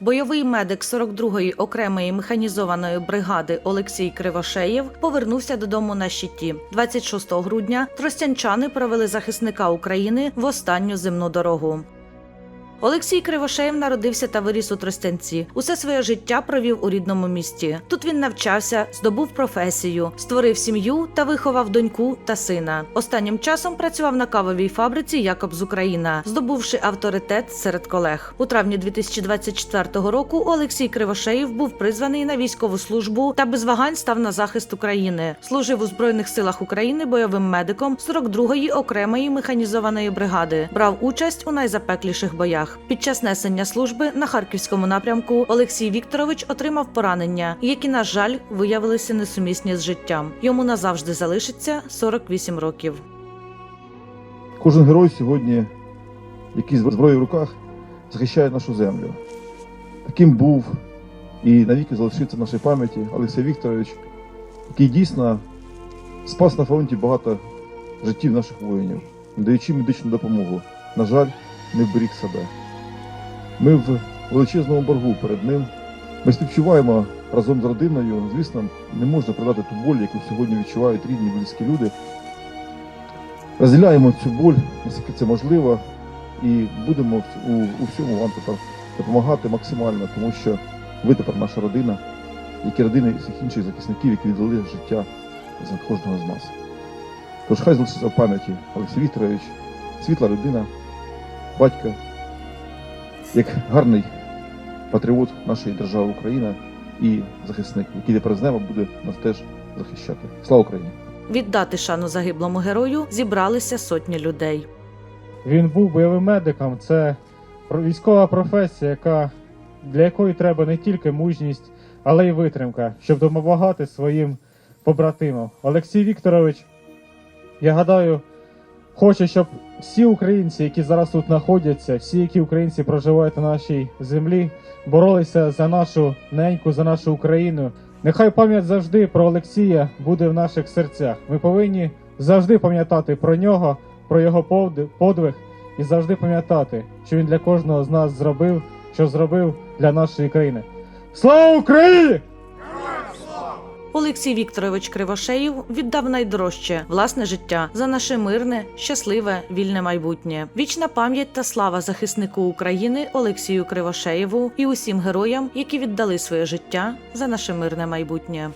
Бойовий медик 42-ї окремої механізованої бригади Олексій Кривошеєв повернувся додому на щиті. 26 грудня тростянчани провели захисника України в останню земну дорогу. Олексій Кривошеєв народився та виріс у Тростянці. Усе своє життя провів у рідному місті. Тут він навчався, здобув професію, створив сім'ю та виховав доньку та сина. Останнім часом працював на кавовій фабриці Якобс Україна, здобувши авторитет серед колег. У травні 2024 року Олексій Кривошеєв був призваний на військову службу та без вагань став на захист України. Служив у збройних силах України бойовим медиком 42-ї окремої механізованої бригади. Брав участь у найзапекліших боях. Під час несення служби на харківському напрямку Олексій Вікторович отримав поранення, які, на жаль, виявилися несумісні з життям. Йому назавжди залишиться 48 років. Кожен герой сьогодні, який з зброєю в руках, захищає нашу землю. Таким був і навіки залишиться в нашій пам'яті Олексій Вікторович, який дійсно спас на фронті багато життів наших воїнів, надаючи медичну допомогу. На жаль, не вберіг себе. Ми в величезному боргу перед ним. Ми співчуваємо разом з родиною. Звісно, не можна продати ту боль, яку сьогодні відчувають рідні, близькі люди. Розділяємо цю боль, наскільки це можливо, і будемо у, у всьому вам тепер допомагати максимально, тому що ви тепер наша родина, як і родини всіх інших захисників, які віддали життя за кожного з нас. Тож хай залишиться в пам'яті Олексій Вікторович, світла людина, батько, як гарний патріот нашої держави Україна і захисник, який тепер з неба буде нас теж захищати. Слава Україні! Віддати шану загиблому герою зібралися сотні людей. Він був бойовим медиком. Це військова професія, яка, для якої треба не тільки мужність, але й витримка, щоб допомагати своїм побратимам. Олексій Вікторович, я гадаю, хоче, щоб всі українці, які зараз тут знаходяться, всі, які українці проживають на нашій землі, боролися за нашу неньку, за нашу Україну. Нехай пам'ять завжди про Олексія буде в наших серцях. Ми повинні завжди пам'ятати про нього, про його подвиг і завжди пам'ятати, що він для кожного з нас зробив, що зробив для нашої країни. Слава Україні! Олексій Вікторович Кривошеєв віддав найдорожче власне життя за наше мирне, щасливе, вільне майбутнє. Вічна пам'ять та слава захиснику України Олексію Кривошеєву і усім героям, які віддали своє життя за наше мирне майбутнє.